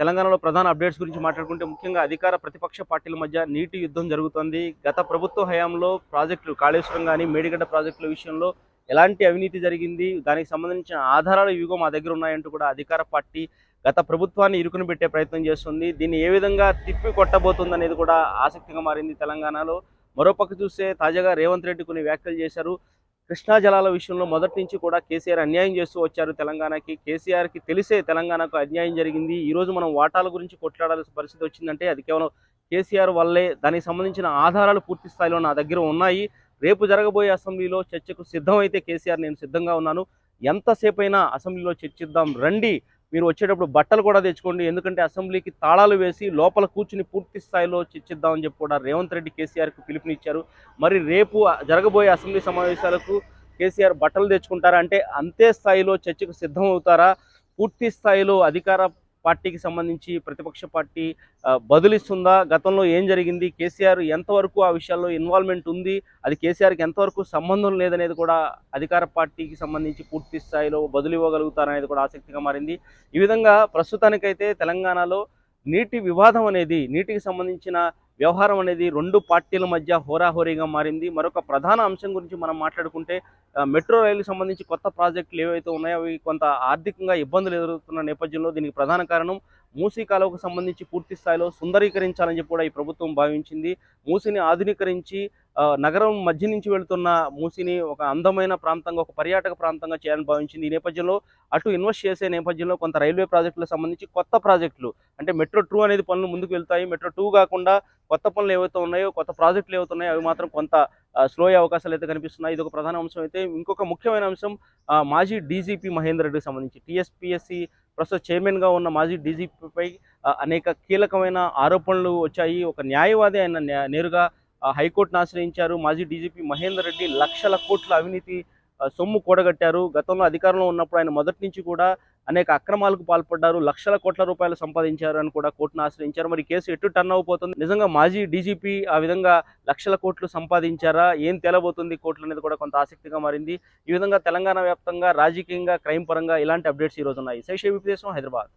తెలంగాణలో ప్రధాన అప్డేట్స్ గురించి మాట్లాడుకుంటే ముఖ్యంగా అధికార ప్రతిపక్ష పార్టీల మధ్య నీటి యుద్ధం జరుగుతోంది. గత ప్రభుత్వ హయాంలో ప్రాజెక్టులు కాళేశ్వరం కానీ మేడిగడ్డ ప్రాజెక్టుల విషయంలో ఎలాంటి అవినీతి జరిగింది? దానికి సంబంధించిన ఆధారాలు ఇవిగో మా దగ్గర ఉన్నాయంటూ కూడా అధికార పార్టీ గత ప్రభుత్వాన్ని ఇరుకును పెట్టే ప్రయత్నం చేస్తుంది. దీన్ని ఏ విధంగా తిప్పి కొట్టబోతుందనేది కూడా ఆసక్తిగా మారింది తెలంగాణలో. మరోపక్క చూస్తే తాజాగా రేవంత్ రెడ్డి కొన్ని వ్యాఖ్యలు చేశారు. కృష్ణా జలాల విషయంలో మొదటి నుంచి కూడా కేసీఆర్ అన్యాయం చేస్తూ వచ్చారు తెలంగాణకి. కేసీఆర్కి తెలిసే తెలంగాణకు అన్యాయం జరిగింది. ఈరోజు మనం వాటాల గురించి కొట్లాడాల్సిన పరిస్థితి వచ్చిందంటే అది కేవలం కేసీఆర్ వల్లే. దానికి సంబంధించిన ఆధారాలు పూర్తి స్థాయిలో నా దగ్గర ఉన్నాయి. రేపు జరగబోయే అసెంబ్లీలో చర్చకు సిద్ధమైతే కేసీఆర్ నేను సిద్ధంగా ఉన్నాను. ఎంతసేపైనా అసెంబ్లీలో చర్చిద్దాం. రండి. మీరు వచ్చేటప్పుడు బట్టలు కూడా తెచ్చుకోండి. ఎందుకంటే అసెంబ్లీకి తాళాలు వేసి లోపల కూర్చుని పూర్తి స్థాయిలో చర్చిద్దామని చెప్పి కూడా రేవంత్ రెడ్డి కేసీఆర్కు పిలుపునిచ్చారు. మరి రేపు జరగబోయే అసెంబ్లీ సమావేశాలకు కేసీఆర్ బట్టలు తెచ్చుకుంటారా? అంటే అంతే స్థాయిలో చర్చకు సిద్ధం అవుతారా పూర్తి స్థాయిలో అధికార పార్టీకి సంబంధించి ప్రతిపక్ష పార్టీ బదులిస్తుందా? గతంలో ఏం జరిగింది? కేసీఆర్ ఎంతవరకు ఆ విషయాల్లో ఇన్వాల్వ్మెంట్ ఉంది? అది కేసీఆర్కి ఎంతవరకు సంబంధం లేదనేది కూడా అధికార పార్టీకి సంబంధించి పూర్తి స్థాయిలో బదులు ఇవ్వగలుగుతారనేది కూడా ఆసక్తిగా మారింది. ఈ విధంగా ప్రస్తుతానికైతే తెలంగాణలో నీటి వివాదం అనేది నీటికి సంబంధించిన వ్యవహారం అనేది రెండు పార్టీల మధ్య హోరాహోరీగా మారింది. మరొక ప్రధాన అంశం గురించి మనం మాట్లాడుకుంటే మెట్రో రైలు సంబంధించి కొత్త ప్రాజెక్టులు ఏవైతే ఉన్నాయో అవి కొంత ఆర్థికంగా ఇబ్బందులు ఎదురుతున్న నేపథ్యంలో దీనికి ప్రధాన కారణం మూసీ కాలువకు సంబంధించి పూర్తి స్థాయిలో సుందరీకరించాలని చెప్పి కూడా ఈ ప్రభుత్వం భావించింది. మూసిని ఆధునీకరించి నగరం మధ్య నుంచి వెళుతున్న మూసిని ఒక అందమైన ప్రాంతంగా ఒక పర్యాటక ప్రాంతంగా చేయాలని భావించింది. ఈ నేపథ్యంలో అటు ఇన్వెస్ట్ చేసే నేపథ్యంలో కొంత రైల్వే ప్రాజెక్టులకు సంబంధించి కొత్త ప్రాజెక్టులు అంటే మెట్రో టూ అనేది పనులు ముందుకు వెళ్తాయి. మెట్రో టూ కాకుండా కొత్త పనులు ఏవైతే ఉన్నాయో కొత్త ప్రాజెక్టులు ఏవైతే ఉన్నాయో అవి మాత్రం కొంత స్లో అయ్యే అవకాశాలు అయితే కనిపిస్తున్నాయి. ఇది ఒక ప్రధాన అంశం అయితే. ఇంకొక ముఖ్యమైన అంశం మాజీ డీజీపీ మహేందర్ రెడ్డికి సంబంధించి. టీఎస్పీఎస్సీ ప్రస్తుత చైర్మన్గా ఉన్న మాజీ డీజీపీపై అనేక కీలకమైన ఆరోపణలు వచ్చాయి. ఒక న్యాయవాది ఆయన నేరుగా హైకోర్టును ఆశ్రయించారు. మాజీ డీజీపీ మహేందర్ రెడ్డి లక్షల కోట్ల అవినీతి సొమ్ము కూడగట్టారు. గతంలో అధికారంలో ఉన్నప్పుడు ఆయన మొదటి నుంచి కూడా అనేక అక్రమాలకు పాల్పడ్డారు లక్షల కోట్ల రూపాయలు సంపాదించారు అని కూడా కోర్టును ఆశ్రయించారు. మరి కేసు ఎటు టర్న్ అవబోతుంది? నిజంగా మాజీ డీజీపీ ఆ విధంగా లక్షల కోట్లు సంపాదించారా? ఏం తేలబోతుంది కోర్టులు అనేది కూడా కొంత ఆసక్తిగా మారింది. ఈ విధంగా తెలంగాణ వ్యాప్తంగా రాజకీయంగా క్రైమ్ పరంగా ఇలాంటి అప్డేట్స్ ఈ రోజు ఉన్నాయి. శైషేవి దేశం హైదరాబాద్.